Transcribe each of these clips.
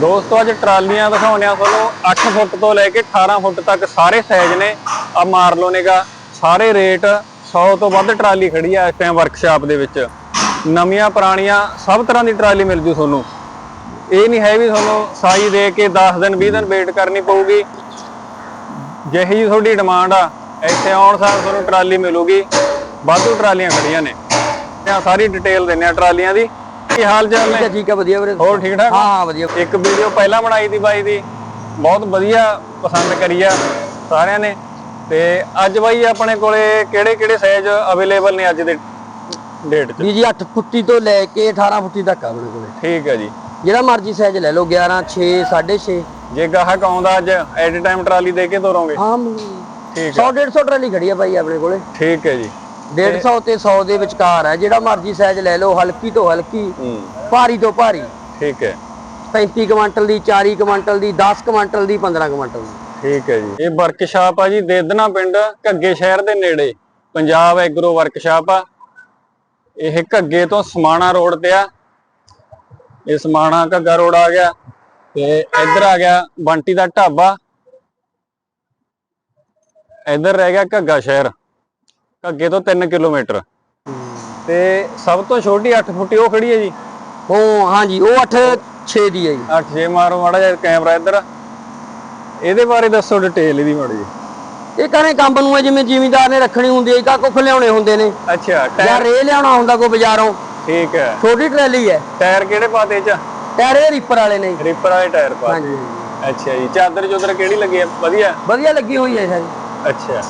ਦੋਸਤੋ, ਅੱਜ ਟਰਾਲੀਆਂ ਦਿਖਾਉਂਦੇ ਆ ਤੁਹਾਨੂੰ 8 ਫੁੱਟ ਤੋਂ ਲੈ ਕੇ 18 ਫੁੱਟ ਤੱਕ ਸਾਰੇ ਸਾਈਜ਼ ਨੇ। ਆ ਮਾਰ ਲਓ ਨੇਗਾ ਸਾਰੇ ਰੇਟ 100 ਤੋਂ ਵੱਧ ਟਰਾਲੀ ਖੜੀ ਆ ਇਸ ਟਾਈਮ ਵਰਕਸ਼ਾਪ ਦੇ ਵਿੱਚ। ਨਵੀਆਂ, ਪੁਰਾਣੀਆਂ, ਸਭ ਤਰ੍ਹਾਂ ਦੀ ਟਰਾਲੀ ਮਿਲ ਜੂ ਤੁਹਾਨੂੰ। ਇਹ ਨਹੀਂ ਹੈ ਵੀ ਤੁਹਾਨੂੰ ਸਾਈ ਦੇ ਕੇ 10 ਦਿਨ 20 ਦਿਨ ਵੇਟ ਕਰਨੀ ਪਊਗੀ। ਜਿਹੀ ਜੀ ਤੁਹਾਡੀ ਡਿਮਾਂਡ ਆ, ਇੱਥੇ ਆਉਣ ਸਾਰ ਤੁਹਾਨੂੰ ਟਰਾਲੀ ਮਿਲੂਗੀ। ਵਾਧੂ ਟਰਾਲੀਆਂ ਖੜੀਆਂ ਨੇ। ਤੇ ਸਾਰੀ ਡਿਟੇਲ ਦਿੰਨੇ ਆ ਟਰਾਲੀਆਂ ਦੀ। ਕੀ ਹਾਲ ਚਾਲ ਠੀਕ ਨੇ ਠੀਕ ਹੈ ਵਧੀਆ ਵੀਰੇ ਹੋਰ ਠੀਕ ਠਾਕ ਹਾਂ? ਹਾਂ ਵਧੀਆ। ਇੱਕ ਵੀਡੀਓ ਪਹਿਲਾਂ ਬਣਾਈ ਦੀ ਬਾਈ ਦੀ। ਬਹੁਤ ਵਧੀਆ ਪਸੰਦ ਕਰੀ ਆ ਸਾਰਿਆਂ ਨੇ। ਤੇ ਅੱਜ ਬਾਈ ਆਪਣੇ ਕੋਲੇ ਕਿਹੜੇ ਕਿਹੜੇ ਸਾਈਜ਼ ਅਵੇਲੇਬਲ ਨੇ ਅੱਜ ਦੇ ਡੇਟ 'ਚ? ਵੀ ਜੀ 8 ਫੁੱਟੀ ਤੋਂ ਲੈ ਕੇ 18 ਫੁੱਟੀ ਤੱਕ ਆ ਆਪਣੇ ਕੋਲੇ। ਠੀਕ ਹੈ ਜੀ। ਜਿਹੜਾ ਮਰਜ਼ੀ ਸਾਈਜ਼ ਲੈ ਲਓ 11 6 6.5 ਜੇ ਗਾਹਕ ਆਉਂਦਾ ਅੱਜ ਐਟ ਟਾਈਮ ਟਰਾਲੀ ਦੇ ਕੇ ਤੋਰੋਗੇ। ਹਾਂ ਠੀਕ ਹੈ 100 150 ਟਰਾਲੀ ਖੜੀ ਆ ਭਾਈ ਆਪਣੇ ਕੋਲੇ। ਠੀਕ ਹੈ ਜੀ। 150 ਤੇ 100 ਦੇ ਵਿਚਕਾਰ ਹੈ ਜਿਹੜਾ ਮਰਜ਼ੀ ਸਾਈਜ਼ ਲੈ ਲਓ ਹਲਕੀ ਤੋਂ ਹਲਕੀ ਭਾਰੀ ਤੋਂ ਭਾਰੀ। ਠੀਕ ਹੈ। 35 ਕੁਇੰਟਲ ਦੀ 40 ਕੁਇੰਟਲ ਦੀ 10 ਕੁਇੰਟਲ ਦੀ 15 ਕੁਇੰਟਲ ਦੀ। ਠੀਕ ਹੈ ਜੀ। ਇਹ ਵਰਕਸ਼ਾਪ ਆ ਜੀ ਦੇਦਨਾ ਪਿੰਡ ਘੱਗੇ ਸ਼ਹਿਰ ਦੇ ਨੇੜੇ। ਪੰਜਾਬ ਐਗਰੋ ਵਰਕਸ਼ਾਪ ਆ। ਇਹ ਘੱਗੇ ਤੋਂ ਸਮਾਣਾ ਰੋਡ ਤੇ ਆ। ਇਹ ਸਮਾਣਾ ਘੱਗਾ ਰੋਡ ਆ ਗਿਆ ਤੇ ਇੱਧਰ ਆ ਗਿਆ ਬੰਟੀ ਦਾ ਢਾਬਾ। ਇੱਧਰ ਰਹਿ ਗਿਆ ਘੱਗਾ ਸ਼ਹਿਰ। ਘੱਗੇ ਤੋਂ 3 ਕਿਲੋਮੀਟਰ। ਤੇ ਸਭ ਤੋਂ ਛੋਟੀ 8 ਫੁੱਟੀ ਉਹ ਖੜੀ ਹੈ ਜੀ। ਉਹ ਹਾਂਜੀ ਉਹ 8 6 ਦੀ ਹੈ ਜੀ। 8 6 ਮਾਰੋ ਮਾੜਾ ਜਿਹਾ ਕੈਮਰਾ ਇੱਧਰ। ਇਹਦੇ ਬਾਰੇ ਦੱਸੋ ਡਿਟੇਲ ਇਹਦੀ ਮਾੜੀ ਜੀ ਇਹ ਕਹਿੰਦੇ ਕੰਬ ਨੂੰ ਜਿਵੇਂ ਜ਼ਿਮੀਂਦਾਰ ਨੇ ਰੱਖਣੀ ਹੁੰਦੀ ਹੈ ਕਾ ਕੁੱਖ ਲਿਆਉਣੇ ਹੁੰਦੇ ਨੇ। ਅੱਛਾ ਜਾਂ ਰੇ ਲਿਆਉਣਾ ਹੁੰਦਾ ਕੋਈ ਬਾਜ਼ਾਰੋਂ। ਠੀਕ ਹੈ। ਛੋਟੀ ਟਰਾਲੀ ਹੈ। ਟਾਇਰ ਕਿਹੜੇ ਪਾਤੇ ਚ? ਟਾਇਰ ਇਹ ਰੀਪਰ ਵਾਲੇ ਨੇ। ਰਿਪਰ ਵਾਲੇ ਟਾਇਰ ਪਾ ਹਾਂਜੀ ਅੱਛਾ ਜੀ ਚਾਦਰ ਚੁਦਰ ਕਿਹੜੀ ਲੱਗੀ ਹੈ? ਵਧੀਆ? ਵਧੀਆ ਲੱਗੀ ਹੋਈ ਹੈ ਸਾਰੀ ਅੱਛਾ।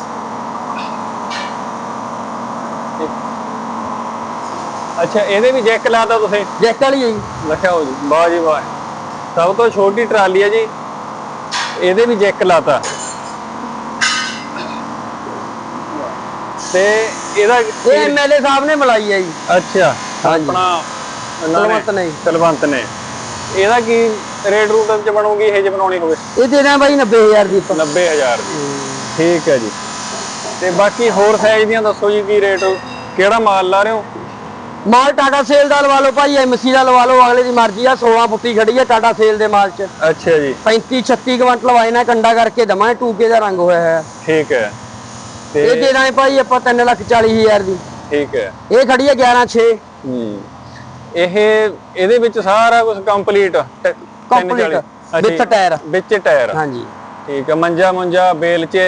ਅੱਛਾ ਇਹਦੇ ਵੀ ਜੈਕ ਲਾਤਾ ਤੁਸੀਂ? ਜੈਕ ਵਾਲੀ ਹੈ ਜੀ। ਲਿਖਿਆਓ ਜੀ। ਵਾਹ ਜੀ ਵਾਹ। ਸਭ ਤੋਂ ਛੋਟੀ ਟਰਾਲੀ ਹੈ ਜੀ। ਇਹਦੇ ਵੀ ਜੈਕ ਲਾਤਾ। ਤੇ ਇਹਦਾ ਇਹ ਐਮਐਲਏ ਸਾਹਿਬ ਨੇ ਮਲਾਈ ਹੈ ਜੀ। ਅੱਛਾ। ਹਾਂਜੀ। ਆਪਣਾ ਕੁਲਵੰਤ ਨੇ। ਕੁਲਵੰਤ ਨੇ। ਇਹਦਾ ਕੀ ਰੇਟ ਰੂਟ ਚ ਬਣੂਗੀ ਇਹ ਜੇ ਬਣਾਉਣੀ ਹੋਵੇ? ਇਹ ਦੇ ਦਾਂ ਬਾਈ 90000 ਦੀ ਆਪਾਂ। 90000 ਦੀ। ਠੀਕ ਹੈ ਜੀ। ਤੇ ਬਾਕੀ ਹੋਰ ਸਾਈਜ਼ ਦੀਆਂ ਦੱਸੋ ਜੀ ਕੀ ਰੇਟ ਕਿਹੜਾ ਮਾਲ ਲਾ ਰਹੇ ਹੋ? ਮਾਲ ਟਾਟਾ ਸੇਲ ਦਾ ਲਵਾ ਲਓ ਭਾਈ ਐਮਸੀ ਦਾ ਲਵਾ ਲਓ ਅਗਲੇ ਦੀ ਮਰਜ਼ੀ ਆ 16 ਫੁੱਟੀ ਖੜੀ ਹੈ ਟਾਟਾ ਸੇਲ ਦੇ ਮਾਲ 'ਚ। ਅੱਛਾ ਜੀ। 35 36 ਕੁਇੰਟਲ ਵਾਏ ਨਾ ਕੰਡਾ ਕਰਕੇ ਦਵਾਂ ਟੂਕੇ ਦਾ ਰੰਗ ਹੋਇਆ ਹੈ ਠੀਕ ਹੈ। ਇਹ ਤੇ ਦੇ ਦਾਂ ਭਾਈ ਆਪਾਂ 3 ਲੱਖ 40 ਹਜ਼ਾਰ ਦੀ। ਠੀਕ ਹੈ। ਇਹ ਖੜੀ ਹੈ 11 6 ਹੂੰ। ਇਹ ਇਹਦੇ ਵਿੱਚ ਸਾਰਾ ਕੁਝ ਕੰਪਲੀਟ ਕੰਪਲੀਟ ਵਿੱਚ ਟਾਇਰ। ਵਿੱਚ ਟਾਇਰ। ਹਾਂਜੀ। ਠੀਕ ਹੈ ਮੰਜਾ ਮੁੰਜਾ ਬੇਲ ਚ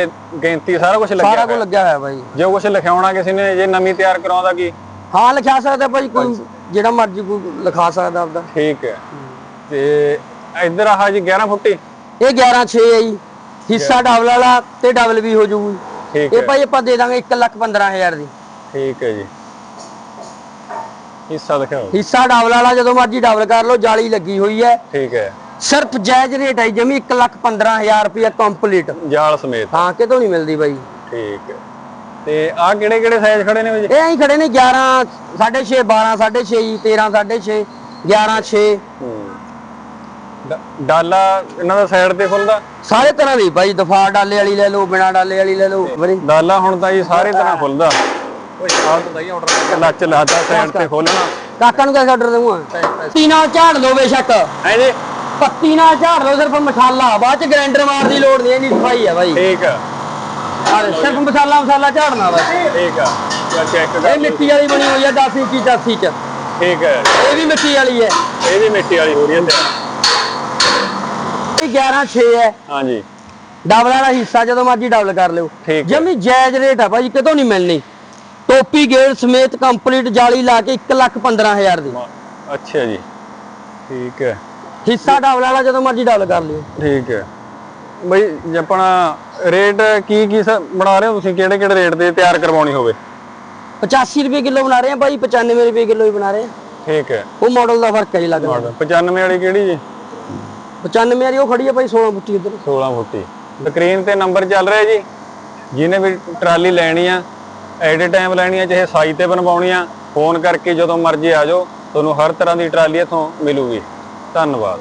ਗਿਣਤੀ ਸਾਰਾ ਕੁਝ ਲੱਗਿਆ ਸਾਰਾ ਕੁਝ। ਲੱਗਿਆ ਹੋਇਆ ਭਾਈ। ਜੋ ਕੁਝ ਲਿਖਾਉਣਾ ਕਿਸੇ ਨੇ ਜੇ ਨਵੀਂ ਤਿਆਰ ਕਰਾਉਂਦਾ ਕੀ? ਹਾਂ ਲਿਖਾ ਸਕਦਾ ਭਾਈ ਕੋਈ ਜਿਹੜਾ ਮਰਜ਼ੀ ਕੋਈ ਲਿਖਾ ਸਕਦਾ ਆਪਦਾ। ਠੀਕ ਹੈ। ਤੇ ਇੱਧਰ ਆਹ ਜੀ 11 ਫੁੱਟੀ? ਇਹ 11 6 ਹੈ ਜੀ। ਹਿੱਸਾ ਡਬਲ ਵਾਲਾ ਤੇ ਡਬਲ ਵੀ ਹੋ ਜੂਗੀ ਠੀਕ ਇਹ ਹੈ। ਭਾਈ ਆਪਾਂ ਦੇ ਦਾਂਗੇ 1 ਲੱਖ 15 ਹਜ਼ਾਰ ਦੀ। ਠੀਕ ਹੈ ਜੀ। ਹਿੱਸਾ ਦਿਖਾਓ ਹਿੱਸਾ ਡਬਲ ਵਾਲਾ ਜਦੋਂ ਮਰਜ਼ੀ ਡਬਲ ਕਰ ਲਓ ਜਾਲੀ ਲੱਗੀ ਹੋਈ ਹੈ। ਠੀਕ ਹੈ। ਸਿਰਫ ਜਾਇਜ਼ ਰੇਟ ਹੈ ਜਮੀ 1 ਲੱਖ 15 ਹਜ਼ਾਰ ਰੁਪਇਆ ਕੰਪਲੀਟ ਜਾਲ ਸਮੇਤ। ਹਾਂ ਕਿਤੋਂ ਨਹੀਂ ਮਿਲਦੀ ਬਾਈ। ਠੀਕ ਹੈ। ਤੇ ਆਹ ਕਿਹੜੇ ਕਿਹੜੇ ਸਾਈਜ਼ ਖੜੇ ਨੇ ਜੀ ਇਹ ਐਂ ਖੜੇ ਨੇ 11 6.5 12 6.5 13 6.5 11 6 ਹੂੰ। ਡ- ਡਾਲਾ ਇਹਨਾਂ ਦਾ ਸਾਈਡ ਤੇ ਖੁੱਲਦਾ? ਸਾਰੇ ਤਰ੍ਹਾਂ ਦੀ ਬਾਈ ਦਫਾ ਡਾਲੇ ਵਾਲੀ ਲੈ ਲਓ ਬਿਨਾ ਡਾਲੇ ਵਾਲੀ ਲੈ ਲਓ ਵੀਰੇ। ਡਾਲਾ ਹੁਣ ਤਾਂ ਜੀ ਸਾਰੇ ਤਰ੍ਹਾਂ ਖੁੱਲਦਾ। ਓਏ ਆਹ ਤਾਂ ਦਈ ਆਰਡਰ ਲੱਚ ਲਾਤਾ ਸਾਈਡ ਤੇ ਖੋਲਣਾ। ਕਾਕਾ ਨੂੰ ਕਿਹਦਾ ਆਰਡਰ ਦਊਂਗਾ ਪੱਤੀ ਨਾਲ ਝਾੜ ਲਓ ਬੇਸ਼ੱਕ। ਹੈ ਜੀ। ਪੱਤੀ ਨਾਲ ਝਾੜ ਲਓ ਸਿਰਫ ਮਸਾਲਾ। ਬਾਅਦ ਚ ਗ੍ਰਾਈਂਡਰ ਮਾਰ ਦੀ ਲੋੜ ਨਹੀਂ ਇਹਦੀ ਸਫ਼ਾਈ ਹੈ ਬਾਈ। ਠੀਕ ਆ। ਆਹ ਸਿਰਫ ਮਸਾਲਾ ਮਸਾਲਾ ਝਾੜਨਾ ਬਸ ਠੀਕ ਆ। ਚੈੱਕ ਇਹ ਕਰ ਮਿੱਟੀ ਵਾਲੀ ਬਣੀ ਹੋਈ ਹੈ 10 ਇੰਚੀ 80 ਚ। ਠੀਕ ਹੈ ਇਹ ਵੀ ਮਿੱਟੀ ਵਾਲੀ ਹੈ ਇਹ ਵੀ ਮਿੱਟੀ ਵਾਲੀ ਹੋ ਰਹੀ ਹੈ। ਇਹ 11 6 ਹੈ ਹਾਂਜੀ। ਡਬਲ ਵਾਲਾ ਹਿੱਸਾ ਜਦੋਂ ਮਰਜ਼ੀ ਡਬਲ ਕਰ ਲਿਓ। ਜਮੀ ਜਾਇਜ਼ ਰੇਟ ਆ ਭਾਜੀ ਕਿਤੋਂ ਨਹੀਂ ਮਿਲਣੀ। ਟੋਪੀ ਗੇੜ ਸਮੇਤ ਕੰਪਲੀਟ ਜਾਲੀ ਲਾ ਕੇ 1 ਲੱਖ 15 ਹਜ਼ਾਰ ਦੀ। ਮ- ਅੱਛਾ ਜੀ। ਠੀਕ ਹੈ ਹਿੱਸਾ ਡਬਲ ਵਾਲਾ ਜਦੋਂ ਮਰਜ਼ੀ ਡਬਲ ਕਰ ਲਿਓ। ਠੀਕ ਹੈ ਬਈ ਆਪਣਾ ਰੇਟ ਕੀ ਕੀ ਬਣਾ ਰਹੇ ਹੋ ਤੁਸੀਂ? ਕਿਹੜੇ ਕਿਹੜੇ ਰੇਟ ਤੇ ਤਿਆਰ ਕਰਵਾਉਣੀ ਹੋਵੇ? 85 ਰੁਪਏ ਕਿਲੋ ਬਣਾ ਰਹੇ ਆ ਭਾਈ 95 ਰੁਪਏ ਕਿਲੋ ਹੀ ਬਣਾ ਰਹੇ ਆ ਠੀਕ ਹੈ। ਉਹ ਮਾਡਲ ਦਾ ਫ਼ਰਕ ਹੈ ਜੀ ਲੱਗਦਾ। 95 ਵਾਲੀ ਕਿਹੜੀ ਜੀ? 95 ਵਾਲੀ ਉਹ ਖੜੀ ਹੈ ਭਾਈ 16 ਫੁੱਟੀ ਉਧਰ। 16 ਫੁੱਟੀ। ਸਕਰੀਨ ਤੇ ਨੰਬਰ ਚੱਲ ਰਿਹਾ ਜੀ। ਜਿਹਨੇ ਵੀ ਟਰਾਲੀ ਲੈਣੀ ਆ ਐਟ ਏ ਟਾਈਮ ਲੈਣੀ ਆ ਚਾਹੇ ਸਾਈ ਤੇ ਬਣਵਾਉਣੀ ਆ ਫੋਨ ਕਰਕੇ ਜਦੋਂ ਮਰਜ਼ੀ ਆ ਜਾਓ ਤੁਹਾਨੂੰ ਹਰ ਤਰ੍ਹਾਂ ਦੀ ਟਰਾਲੀ ਇੱਥੋਂ ਮਿਲੂਗੀ। ਧੰਨਵਾਦ।